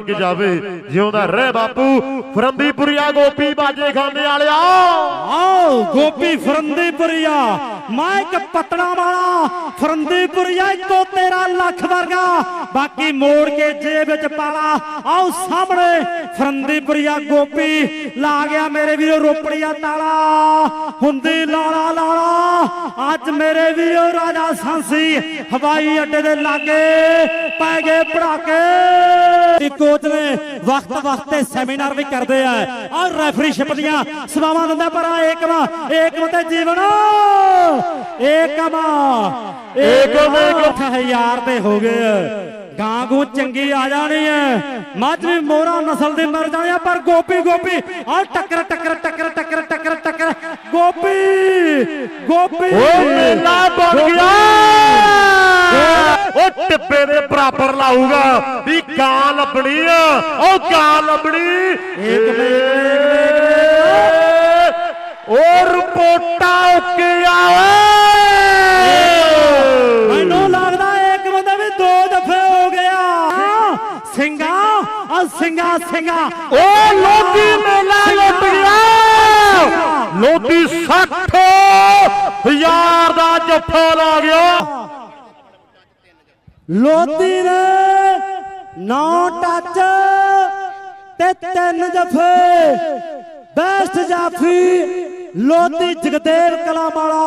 ਲੱਗ ਜਾਵੇ, ਜਿਉਂਦਾ ਰਹਿ ਬਾਪੂ ਫਰੰਦੀਪੁਰੀਆ ਗੋਪੀ ਬਾਜੇ ਖਾਨੇ ਵਾਲਿਆ। ਆਓ, ਗੋਪੀ ਫਰੰਦੀਪੁਰੀਆ, ਮੈਂ ਇੱਕ ਪਤਣਾ ਵਾਲਾ, ਫਰੰਦੀਪੁਰੀਆ ਇੱਕੋ ਤੇਰਾ ਲੱਖ ਵਰਗਾ, ਬਾਕੀ ਮੋੜ ਕੇ ਜੇਬ ਵਿੱਚ ਪਾਲਾ। ਆਓ ਸਾਹਮਣੇ, ਫਰੰਦੀਪੁਰੀਆ ਗੋਪੀ, ਲਾ ਗਿਆ ਮੇਰੇ ਵੀਰੋ ਰੋਪੜੀਆ ਤਾਲਾ। ਹੁੰਦੀ ਲਾਲਾ ਲਾਲਾ, ਅੱਜ ਮੇਰੇ ਵੀਰੋ ਰਾਜਾ ਸਾਂਸੀ, ਹਵਾਈ ਅੱਡੇ ਦੇ ਲਾਗੇ ਪੈ ਗਏ ਪੜਾਕੇ। ਤੇ ਕੋਚ ਨੇ ਵਕਤ ਵਕਤ ਤੇ ਸੈਮੀਨਾਰ ਵੀ ਕਰਦੇ ਆ। ਔਰ ਰੈਫਰੀਸ਼ਿਪ ਦੀਆਂ ਸੇਵਾਵਾਂ ਦਿੰਦਾ ਪਰ ਆ ਏਕਮ ਏਕਮ ਤੇ ਜੀਵਨ। ਏਕਮ ਏਕਮ, ਏਕਮ। ਹਜ਼ਾਰ ਦੇ ਹੋ ਗਏ। ਗਾਂਗੂ ਚੰਗੀ ਆ ਜਾਣੀ ਹੈ ਮੱਝ ਵੀ ਮੋਰਾ ਨਸਲ ਦੀ ਮਰ ਜਾਣੀ ਪਰ ਗੋਪੀ ਗੋਪੀ। ਆ ਟੱਕਰ ਟੱਕਰ ਟੱਕਰ ਟੱਕਰ ਟੱਕਰ ਟੱਕਰ। ਗੋਪੀ ਗੋਪੀ। ਓ ਮੇਲਾ ਬਣ ਗਿਆ। ਬਰਾਬਰ ਲਾਊਗਾ। ਵੀ ਕਾਂ ਲੱਭਣੀ ਆ। ਉਹ ਕਾਂ ਲੱਭਣੀ। ਇੱਕ ਮਿੰਟ, ਉਹ ਰਿਪੋਰਟਾਂ ਓਕੇ ਆਵੇ ਮੈਨੂੰ ਲੱਗਦਾ ਇੱਕ ਬੰਦਾ ਵੀ ਦੋ ਦਫੇ ਹੋ ਗਿਆ। ਸਿੰਘਾ ਆ ਸਿੰਘਾ ਸਿੰਘਾ ਓ ਲੋਧੀ ਮੇਲਾ ਲੁੱਟ ਗਿਆ। ਲੋਧੀ 60 ਹਜ਼ਾਰ ਦਾ ਜੱਫਾ ਲਾ ਗਿਆ। ਲੋਧੀ ਨੇ ਨੌ ਟੱਚ ਤੇ ਤਿੰਨ ਜਫੇ ਬੈਸਟ ਜਾਫੀ ਲੋਧੀ ਜਗਦੇਵ ਕਲਾਮਾਲਾ